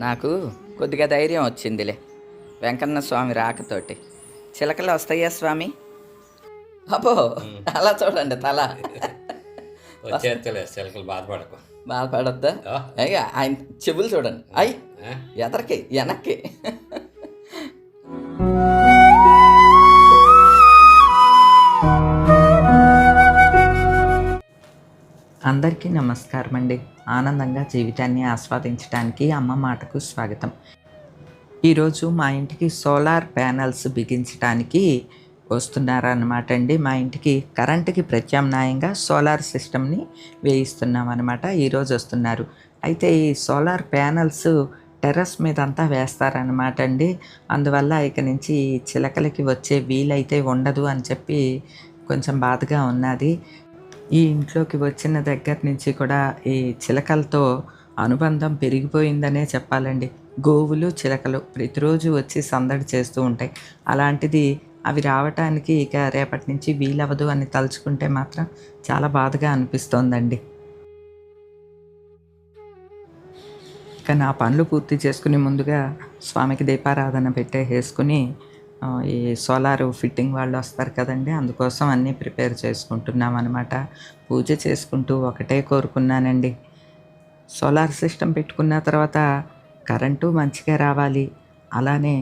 నాకు కొద్దిగా ధైర్యం వచ్చిందిలే. వెంకన్న స్వామి రాకతోటి. చిలకలు వస్తాయా స్వామి? అబ్బో అలా చూడండి తల. చిలకలు బాధపడకు. బాధపడద్దా. అయ్యా ఆయన చెవులు చూడండి. అయ్ ఆ? ఎదరికి వెనక్కి. అందరికీ నమస్కారం అండి ఆనందంగా జీవితాన్ని ఆస్వాదించడానికి అమ్మ మాటకు స్వాగతం. ఈరోజు మా ఇంటికి సోలార్ ప్యానల్స్ బిగించడానికి వస్తున్నారన్నమాట అండి. మా ఇంటికి కరెంటుకి ప్రత్యామ్నాయంగా సోలార్ సిస్టమ్ని వేయిస్తున్నాం అనమాట ఈరోజు వస్తున్నారు. అయితే ఈ సోలార్ ప్యానల్స్ టెర్రస్ మీద అంతా వేస్తారనమాట అండి. అందువల్ల ఇక నుంచి చిలకలకి వచ్చే వీలైతే ఉండదు అని చెప్పి కొంచెం బాధగా ఉన్నది. ఈ ఇంట్లోకి వచ్చిన దగ్గర నుంచి కూడా ఈ చిలకలతో అనుబంధం పెరిగిపోయిందనే చెప్పాలండి. గోవులు చిలకలు ప్రతిరోజు వచ్చి సందడి చేస్తూ ఉంటాయి. అలాంటిది అవి రావటానికి ఇక రేపటి నుంచి వీలవ్వదు అని తలుచుకుంటే మాత్రం చాలా బాధగా అనిపిస్తోందండి. ఇక నా పనులు పూర్తి చేసుకుని ముందుగా స్వామికి దీపారాధన పెట్టేసుకుని ఈ సోలార్ ఫిట్టింగ్ వాళ్ళు వస్తారు కదండి. అందుకోసం అన్నీ ప్రిపేర్ చేసుకుంటున్నాం అనమాట పూజ చేసుకుంటూ ఒకటే కోరుకున్నానండి. సోలార్ సిస్టమ్ పెట్టుకున్న తర్వాత కరెంటు మంచిగా రావాలి. అలానే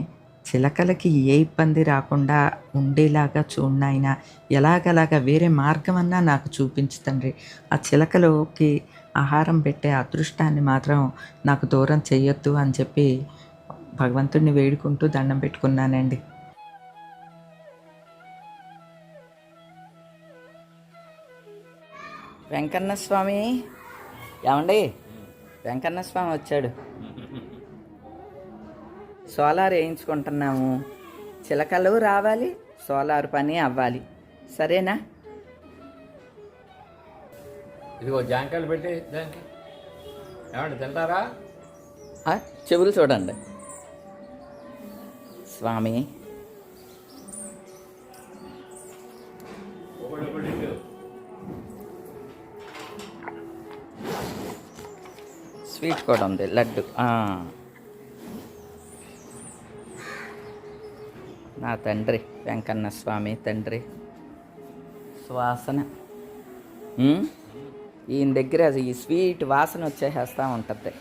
చిలకలకి ఏ ఇబ్బంది రాకుండా ఉండేలాగా చూడనైనా ఎలాగలాగా వేరే మార్గం అన్నా నాకు చూపించుతండ్రి ఆ చిలకలోకి ఆహారం పెట్టే అదృష్టాన్ని మాత్రం నాకు దూరం చేయొద్దు అని చెప్పి భగవంతుడిని వేడుకుంటూ దండం పెట్టుకున్నానండి. వెంకన్న స్వామి ఏమండి? వెంకన్న స్వామి వచ్చాడు. సోలార్ వేయించుకుంటున్నాము. చిలకలు రావాలి సోలార్ పని అవ్వాలి. సరేనా? ఇదిగో జాంకాయలు పెట్టి దానికి. ఏమంటే తింటారా? ఆ, చెవులు చూడండి. స్వామి స్వీట్ కూడా ఉంది లడ్డు. నా తండ్రి వెంకన్న స్వామి తండ్రి. సువాసన? ఈయన దగ్గర ఈ స్వీట్ వాసన వచ్చేసేస్తూ ఉంటుంది.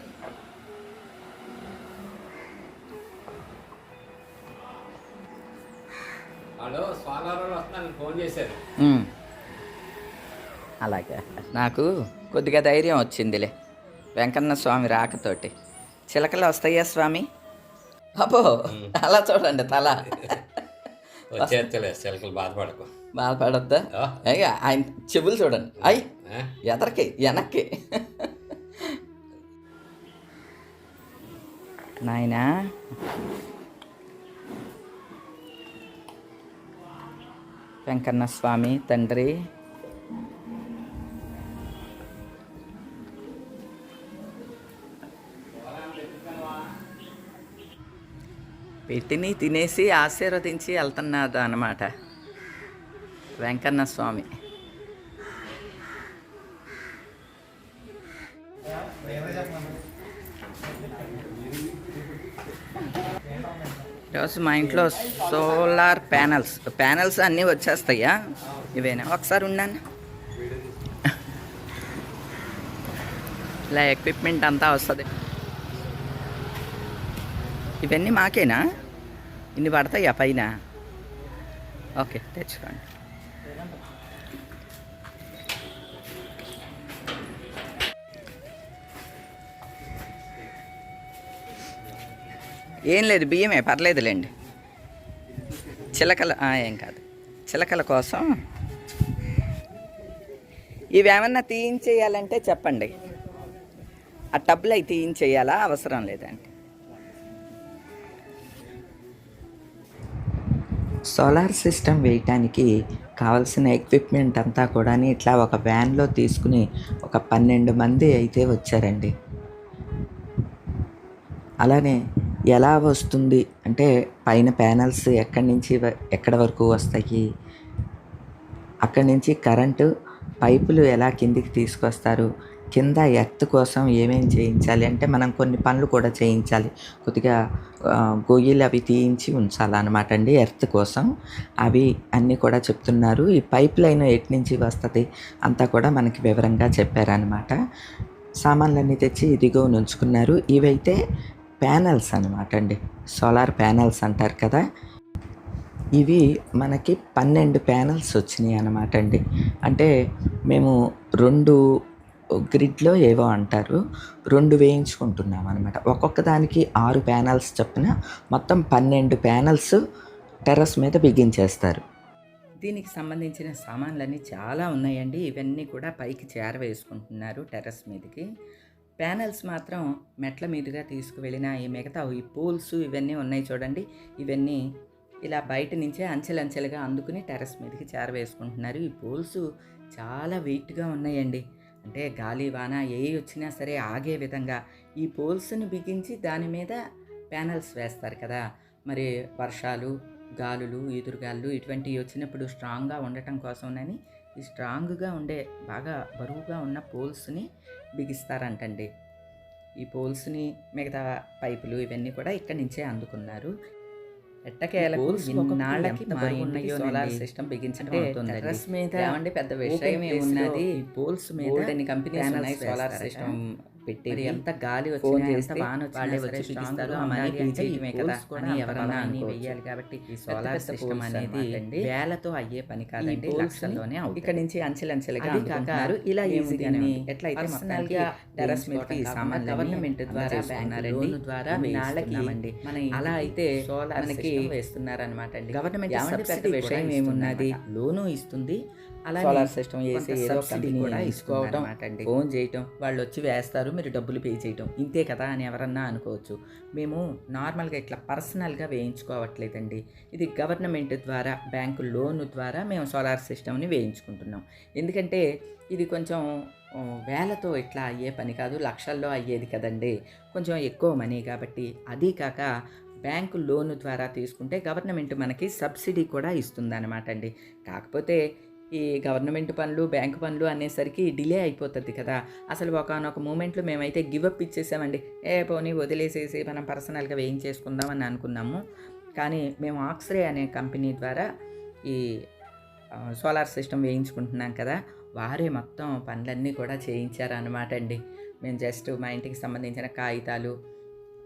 ఫోన్ చేశారు. అలాగే. నాకు కొద్దిగా ధైర్యం వచ్చిందిలే. వెంకన్న స్వామి రాకతోటి. చిలకలు వస్తాయా స్వామి? అబ్బో అలా చూడండి తల. చిలకలు బాధపడకు. బాధపడద్దా? అయ్యా ఆయన చెవులు చూడండి. అయ్ ఆ? ఎదరికి వెనక్కి. నాయనా. వెంకన్న స్వామి తండ్రి. పెట్టిని తినేసి ఆశీర్వదించి వెళ్తున్నాడు అనమాట వెంకన్న స్వామి. ఈరోజు మా ఇంట్లో సోలార్ ప్యానల్స్ ప్యానల్స్ అన్నీ వచ్చేస్తాయా? ఇవేనా? ఒకసారి ఉన్నాను? ఇలా ఎక్విప్మెంట్ అంతా వస్తుంది. ఇవన్నీ మాకేనా? ఇన్ని పడతాయా పైన? ఓకే తెచ్చుకోండి. ఏం లేదు బియ్యమే పర్లేదులేండి. చిలకల ఏం కాదు. చిలకల కోసం ఇవేమన్నా తీయించేయాలంటే చెప్పండి. ఆ టబ్లు అవి తీయించేయాలా? అవసరం లేదండి. సోలార్ సిస్టమ్ వేయటానికి కావాల్సిన ఎక్విప్మెంట్ అంతా కూడా ఇట్లా ఒక వ్యాన్లో తీసుకుని ఒక పన్నెండు మంది అయితే వచ్చారండి. అలానే ఎలా వస్తుంది? అంటే పైన ప్యానల్స్ ఎక్కడి నుంచి వ- ఎక్కడ వరకు వస్తాయి? అక్కడి నుంచి కరెంటు పైపులు ఎలా కిందికి తీసుకొస్తారు? కింద ఎర్త్ కోసం ఏమేమి చేయించాలి? అంటే మనం కొన్ని పనులు కూడా చేయించాలి. కొద్దిగా గొయ్యిలు అవి తీయించి ఉంచాలన్నమాట అండి ఎర్త్ కోసం. అవి అన్నీ కూడా చెప్తున్నారు. ఈ పైప్ లైన్ ఎటు నుంచి వస్తుంది? అంతా కూడా మనకి వివరంగా చెప్పారనమాట సామాన్లన్నీ తెచ్చి ఇదిగో ఉంచుకున్నారు ఇవైతే ప్యానల్స్ అనమాట అండి. సోలార్ ప్యానల్స్ అంటారు కదా. ఇవి మనకి పన్నెండు ప్యానల్స్ వచ్చినాయి అనమాట అండి. అంటే మేము రెండు గ్రిడ్లో ఏవో అంటారు రెండు వేయించుకుంటున్నాం అనమాట ఒక్కొక్క దానికి ఆరు ప్యానల్స్ చొప్పున మొత్తం పన్నెండు ప్యానల్స్ టెర్రస్ మీద బిగించేస్తారు. దీనికి సంబంధించిన సామాన్లన్నీ చాలా ఉన్నాయండి. ఇవన్నీ కూడా పైకి చేరవేసుకుంటున్నారు టెర్రస్ మీదకి. ప్యానల్స్ మాత్రం మెట్ల మీదుగా తీసుకువెళ్ళిన ఈ మిగతా ఈ పూల్స్ ఇవన్నీ ఉన్నాయి చూడండి. ఇవన్నీ ఇలా బయట నుంచే అంచెలంచెలుగా అందుకుని టెర్రస్ మీదకి చేరవేసుకుంటున్నారు. ఈ పూల్స్ చాలా వెయిట్గా ఉన్నాయండి. అంటే గాలి వాన ఏ వచ్చినా సరే ఆగే విధంగా ఈ పోల్స్ని బిగించి దాని మీద ప్యానల్స్ వేస్తారు కదా. మరి వర్షాలు గాలులు ఈదురుగాలు ఇటువంటివి వచ్చినప్పుడు స్ట్రాంగ్గా ఉండటం కోసమని ఈ స్ట్రాంగ్గా ఉండే బాగా బరువుగా ఉన్న పోల్స్ని బిగిస్తారంటండి. ఈ పోల్స్ని మిగతా పైపులు ఇవన్నీ కూడా ఇక్కడి నుంచే అందుకున్నారు. ఎట్టకేలకు ఇన్నాళ్ళకి మా ఇంటికి సోలార్. సిస్టమ్ బిగించడం టెర్రస్ మీద ఏమండి పెద్ద విషయం ఏమున్నది పోల్స్ మీద panels ఉన్నాయి సోలార్. సిస్టమ్ పెట్టి మరి ఎంత గాలి ఫోన్ చేస్తే వాళ్ళే వచ్చి కదా అని ఎవరన్నా అనుకోవచ్చు. వెయ్యాలి కాబట్టి ఈ సోలార్ సిస్టమ్ అనేది. వేలతో అయ్యే పని కాదండి లక్షల్లోనే ఇక్కడ నుంచి అంచెలంచెలుగా అది కాక అందుకుంటున్నారు. ఇలా ఈజీగానే. ఎట్లయితే personal మొత్తానికి గవర్నమెంట్ ద్వారా అందజేసుకున్నారండి. బ్యాంకు లోన్ ద్వారా వేయిస్తున్నామండి. మన అలా అయితే సోలార్ వేస్తున్నారనమాట అండి గవర్నమెంట్ విషయం ఏమున్నది. లోను ఇస్తుంది సోలార్ సిస్టమ్ వేసి ఏదో కంపెనీ తీసుకోవటం అండి. ఫోన్ చేయటం వాళ్ళు వచ్చి వేస్తారు మీరు డబ్బులు పే చేయటం. ఇంతే కదా అని ఎవరన్నా అనుకోవచ్చు. మేము నార్మల్గా ఇట్లా పర్సనల్గా వేయించుకోవట్లేదండి. ఇది గవర్నమెంట్ ద్వారా బ్యాంకు లోన్ ద్వారా మేము సోలార్ సిస్టమ్ని వేయించుకుంటున్నాం. ఎందుకంటే ఇది కొంచెం వేలతో ఇట్లా అయ్యే పని కాదు లక్షల్లో అయ్యేది కదండి. కొంచెం ఎక్కువ మనీ కాబట్టి అది కాక బ్యాంకు లోన్ ద్వారా తీసుకుంటే గవర్నమెంట్ మనకి సబ్సిడీ కూడా ఇస్తుందన్నమాట అండి. కాకపోతే ఈ గవర్నమెంట్ పనులు బ్యాంకు పనులు అనేసరికి డిలే అయిపోతుంది కదా. అసలు ఒకనొక మూమెంట్లో మేమైతే గివప్ ఇచ్చేసామండి. ఏ పోనీ వదిలేసేసి మనం పర్సనల్గా వేయించేసుకుందామని అనుకున్నాము. కానీ మేము ఆక్స్రే అనే కంపెనీ ద్వారా ఈ సోలార్ సిస్టమ్ వేయించుకుంటున్నాం కదా. వారే మొత్తం పనులన్నీ కూడా చేయించారనమాట అండి. మేము జస్ట్ మా ఇంటికి సంబంధించిన కాగితాలు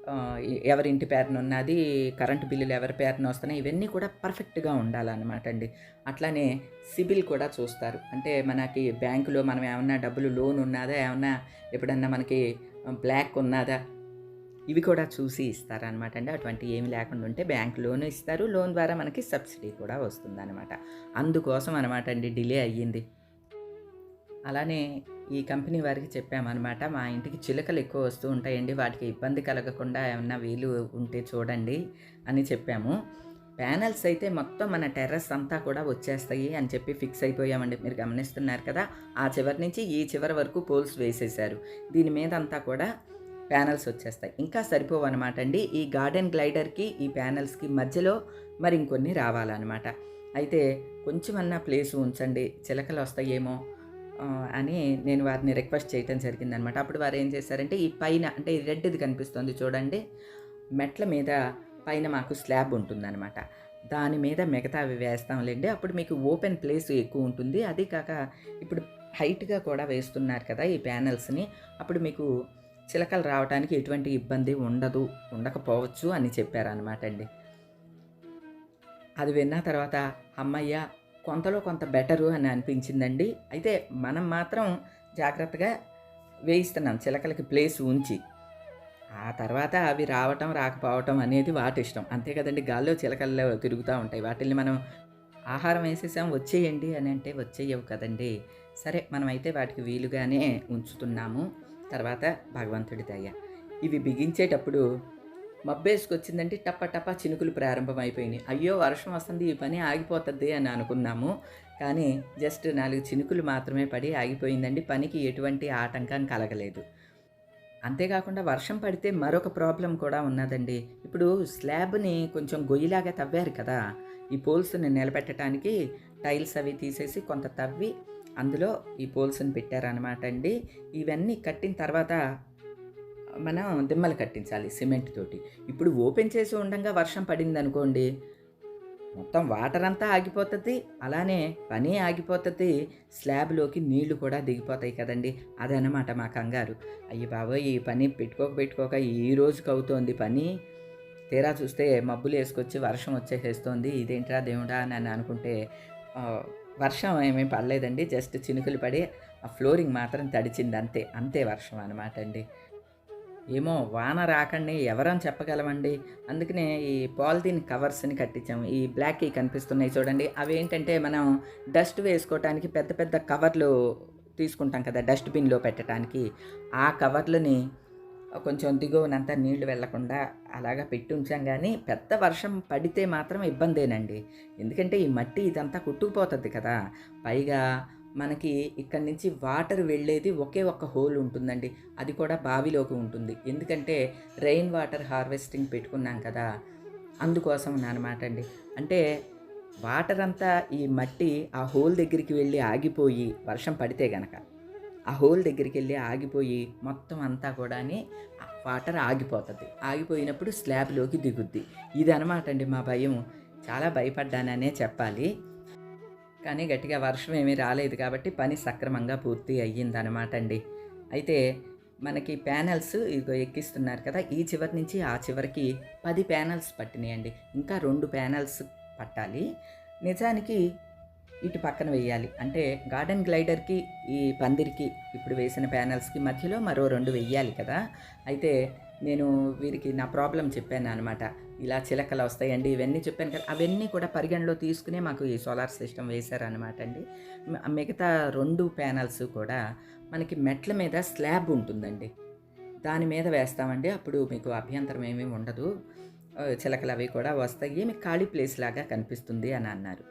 ఎవరింటి ఎవరి ఇంటి పేరున ఉన్నది కరెంటు బిల్లులు ఎవరి పేరున వస్తున్నాయి ఇవన్నీ కూడా పర్ఫెక్ట్గా ఉండాలన్నమాట అండి. అట్లానే సిబిల్ కూడా చూస్తారు. అంటే మనకి బ్యాంకులో మనం ఏమన్నా డబ్బులు లోన్ ఉన్నదా ఏమన్నా ఎప్పుడన్నా మనకి బ్లాక్ ఉన్నదా ఇవి కూడా చూసి ఇస్తారనమాట అండి. అటువంటి ఏమి లేకుండా ఉంటే బ్యాంక్ లోన్ ఇస్తారు. లోన్ ద్వారా మనకి సబ్సిడీ కూడా వస్తుందన్నమాట. అందుకోసం అనమాట అండి డిలే అయ్యింది. అలానే ఈ కంపెనీ వారికి చెప్పామన్నమాట మా ఇంటికి చిలుకలు ఎక్కువ వస్తూ ఉంటాయండి వాటికి ఇబ్బంది కలగకుండా ఏమన్నా వీలు ఉంటే చూడండి అని చెప్పాము. ప్యానల్స్ అయితే మొత్తం మన టెర్రస్ అంతా కూడా వచ్చేస్తాయి అని చెప్పి ఫిక్స్ అయిపోయామండి మీరు గమనిస్తున్నారు కదా. ఆ చివరి నుంచి ఈ చివరి వరకు పోల్స్ వేసేసారు దీని మీద అంతా కూడా ప్యానల్స్ వచ్చేస్తాయి. ఇంకా సరిపోవు అనమాట అండి ఈ గార్డెన్ గ్లైడర్కి ఈ ప్యానల్స్కి మధ్యలో మరి ఇంకొన్ని రావాలన్నమాట. అయితే కొంచెమన్నా ప్లేస్ ఉంచండి చిలకలు వస్తాయేమో అని నేను వారిని రిక్వెస్ట్ చేయటం జరిగిందనమాట. అప్పుడు వారు ఏం చేశారంటే ఈ పైన అంటే ఈ రెడ్ది కనిపిస్తుంది చూడండి మెట్ల మీద పైన మాకు స్లాబ్ ఉంటుందన్నమాట దాని మీద మిగతావి వేస్తాంలేండి. అప్పుడు మీకు ఓపెన్ ప్లేస్ ఎక్కువ ఉంటుంది. అది కాక ఇప్పుడు హైట్గా కూడా వేస్తున్నారు కదా ఈ ప్యానల్స్ని. అప్పుడు మీకు చిలకలు రావడానికి ఎటువంటి ఇబ్బంది ఉండదు ఉండకపోవచ్చు అని చెప్పారనమాట అండి. అది విన్న తర్వాత అమ్మయ్య కొంతలో కొంత బెటరు అని అనిపించిందండి. అయితే మనం మాత్రం జాగ్రత్తగా వేయిస్తున్నాం చిలకలకి ప్లేస్ ఉంచి. ఆ తర్వాత అవి రావటం రాకపోవటం అనేది వాటి ఇష్టం. అంతే కదండి గాల్లో చిలకల్లో తిరుగుతూ ఉంటాయి. వాటిల్ని మనం ఆహారం వేసేసాం వచ్చేయండి అని అంటే వచ్చేయవు కదండి. సరే మనమైతే వాటికి వీలుగానే ఉంచుతున్నాము. తర్వాత భగవంతుడి దయ. ఇవి బిగించేటప్పుడు మబ్బేసుకొచ్చిందంటే టప్ప టప్ప చినుకులు ప్రారంభమైపోయినాయి. అయ్యో వర్షం వస్తుంది ఈ పని ఆగిపోతుంది అని అనుకున్నాము. కానీ జస్ట్ నాలుగు చినుకులు మాత్రమే పడి ఆగిపోయిందండి. పనికి ఎటువంటి ఆటంకం కలగలేదు. అంతేకాకుండా వర్షం పడితే మరొక ప్రాబ్లం కూడా ఉన్నదండి. ఇప్పుడు స్లాబ్ని కొంచెం గొయ్యిలాగా తవ్వారు కదా. ఈ పోల్స్ని నిలబెట్టడానికి టైల్స్ అవి తీసేసి కొంత తవ్వి అందులో ఈ పోల్స్ని పెట్టారనమాట అండి. ఇవన్నీ కట్టిన తర్వాత మనం దిమ్మలు కట్టించాలి సిమెంట్ తోటి. ఇప్పుడు ఓపెన్ చేసి ఉండగా వర్షం పడింది అనుకోండి మొత్తం వాటర్ అంతా ఆగిపోతుంది అలానే పని ఆగిపోతుంది స్లాబ్లోకి నీళ్ళు కూడా దిగిపోతాయి కదండి. అదనమాట మా కంగారు. అయ్యి బాబోయ్ ఈ పని పెట్టుకోక పెట్టుకోక ఈ రోజుకి అవుతోంది పని. తీరా చూస్తే మబ్బులు వేసుకొచ్చి వర్షం వచ్చేసేస్తోంది. ఇదేంట్రా దేవుడా అని అనుకుంటే వర్షం ఏమీ పడలేదండి. జస్ట్ చినుకులు పడి ఆ ఫ్లోరింగ్ మాత్రం తడిచింది అంతే. అంతే వర్షం అనమాట అండి. ఏమో వాన రాకండి ఎవరని చెప్పగలమండి? అందుకనే ఈ పాలిథీన్ కవర్స్ని కట్టించాము. ఈ బ్లాక్ కనిపిస్తున్నాయి చూడండి. అవి ఏంటంటే మనం డస్ట్ వేసుకోవటానికి పెద్ద పెద్ద కవర్లు తీసుకుంటాం కదా డస్ట్బిన్లో పెట్టడానికి ఆ కవర్లని కొంచెం దిగువనంతా నీళ్ళు వెళ్ళకుండా అలాగా పెట్టి ఉంచాం కానీ పెద్ద వర్షం పడితే మాత్రం ఇబ్బందేనండి. ఎందుకంటే ఈ మట్టి ఇదంతా కుట్టుకుపోతుంది కదా. పైగా మనకి ఇక్కడి నుంచి వాటర్ వెళ్ళేది ఒకే ఒక్క హోల్ ఉంటుందండి. అది కూడా బావిలోకి ఉంటుంది. ఎందుకంటే రెయిన్ వాటర్ హార్వెస్టింగ్ పెట్టుకున్నాం కదా. అందుకోసం అనమాట అండి. అంటే వాటర్ అంతా ఈ మట్టి ఆ హోల్ దగ్గరికి వెళ్ళి ఆగిపోయి వర్షం పడితే గనక ఆ హోల్ దగ్గరికి వెళ్ళి ఆగిపోయి మొత్తం అంతా కూడా వాటర్ ఆగిపోతుంది. ఆగిపోయినప్పుడు స్లాబ్లోకి దిగుద్ది. ఇది అనమాట అండి మా భయం. చాలా భయపడ్డాననే చెప్పాలి. కానీ గట్టిగా వర్షం ఏమీ రాలేదు కాబట్టి పని సక్రమంగా పూర్తి అయ్యిందనమాట అండి. అయితే మనకి ప్యానెల్స్ ఇదిగో ఎక్కిస్తున్నారు కదా ఈ చివరి నుంచి ఆ చివరికి పది ప్యానెల్స్ పట్టినాయండి. ఇంకా రెండు ప్యానెల్స్ పట్టాలి. నిజానికి ఇటు పక్కన వేయాలి. అంటే గార్డెన్ గ్లైడర్కి ఈ పందిరికి ఇప్పుడు వేసిన ప్యానెల్స్కి మధ్యలో మరో రెండు వెయ్యాలి కదా. అయితే నేను వీరికి నా ప్రాబ్లం చెప్పాను అనమాట ఇలా చిలకలు వస్తాయండి. ఇవన్నీ చెప్పాను కదా అవన్నీ కూడా పరిగణలో తీసుకునే మాకు ఈ సోలార్ సిస్టమ్ వేశారనమాట అండి. మిగతా రెండు ప్యానల్స్ కూడా మనకి మెట్ల మీద స్లాబ్ ఉంటుందండి. దాని మీద వేస్తామండి. అప్పుడు మీకు అభ్యంతరం ఏమీ ఉండదు. చిలకలు అవి కూడా వస్తాయి. మీకు ఖాళీ ప్లేస్ లాగా కనిపిస్తుంది అని అన్నారు.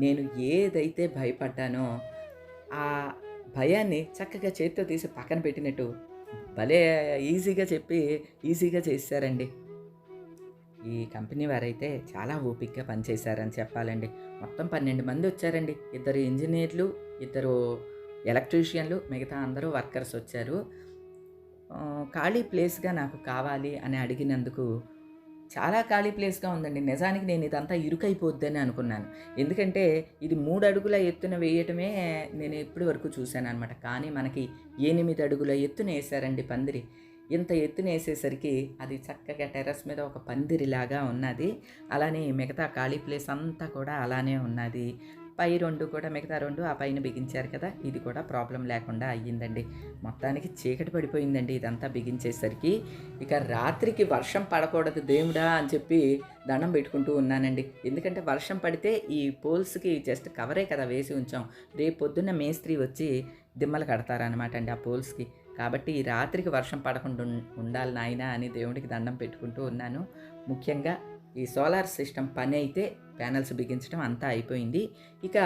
నేను ఏదైతే భయపడ్డానో ఆ భయాన్ని చక్కగా చేతితో తీసి పక్కన పెట్టినట్టు భలే ఈజీగా చెప్పి ఈజీగా చేశారండి. ఈ కంపెనీ వారైతే చాలా ఓపిక్గా పనిచేశారని చెప్పాలండి. మొత్తం పన్నెండు మంది వచ్చారండి. ఇద్దరు ఇంజనీర్లు ఇద్దరు ఎలక్ట్రీషియన్లు మిగతా అందరూ వర్కర్స్ వచ్చారు. ఖాళీ ప్లేస్గా నాకు కావాలి అని అడిగినందుకు చాలా ఖాళీ ప్లేస్గా ఉందండి. నిజానికి నేను ఇదంతా ఇరుకైపోద్దని అనుకున్నాను. ఎందుకంటే ఇది మూడు అడుగుల ఎత్తున వేయటమే నేను ఇప్పటి వరకు చూశాను అనమాట కానీ మనకి ఎనిమిది అడుగుల ఎత్తున వేశారండి పందిరి. ఇంత ఎత్తున వేసేసరికి అది చక్కగా టెర్రస్ మీద ఒక పందిరిలాగా ఉన్నది. అలానే మిగతా ఖాళీ ప్లేస్ అంతా కూడా అలానే ఉన్నది. పై రెండు కూడా మిగతా రెండు ఆ పైన బిగించారు కదా ఇది కూడా ప్రాబ్లం లేకుండా అయ్యిందండి. మొత్తానికి చీకటి పడిపోయిందండి ఇదంతా బిగించేసరికి. ఇక రాత్రికి వర్షం పడకూడదు దేవుడా అని చెప్పి దండం పెట్టుకుంటూ ఉన్నానండి. ఎందుకంటే వర్షం పడితే ఈ పోల్స్కి జస్ట్ కవరే కదా వేసి ఉంచాం. రేపు పొద్దున్న మేస్త్రి వచ్చి దిమ్మలు కడతారనమాట అండి ఆ పోల్స్కి. కాబట్టి ఈ రాత్రికి వర్షం పడకుండా ఉండాలి నాయనా అని దేవుడికి దండం పెట్టుకుంటూ ఉన్నాను. ముఖ్యంగా ఈ సోలార్ సిస్టమ్ పని అయితే ప్యానల్స్ బిగించడం అంతా అయిపోయింది. ఇక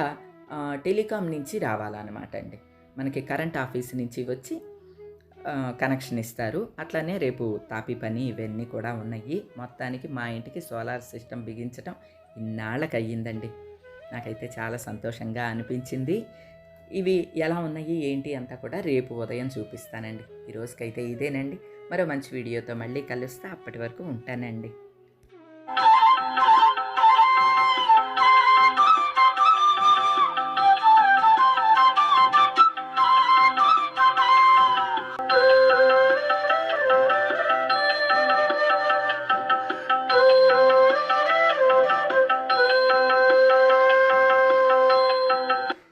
టెలికాం నుంచి రావాలన్నమాట అండి. మనకి కరెంట్ ఆఫీస్ నుంచి వచ్చి కనెక్షన్ ఇస్తారు. అట్లానే రేపు తాపి పని ఇవన్నీ కూడా ఉన్నాయి. మొత్తానికి మా ఇంటికి సోలార్ సిస్టమ్ బిగించడం ఇన్నాళ్ళకి అయ్యిందండి నాకైతే చాలా సంతోషంగా అనిపించింది. ఇవి ఎలా ఉన్నాయి ఏంటి అంతా కూడా రేపు ఉదయం చూపిస్తానండి. ఈ రోజుకైతే ఇదేనండి. మరో మంచి వీడియోతో మళ్ళీ కలుస్తా. అప్పటి వరకు ఉంటానండి.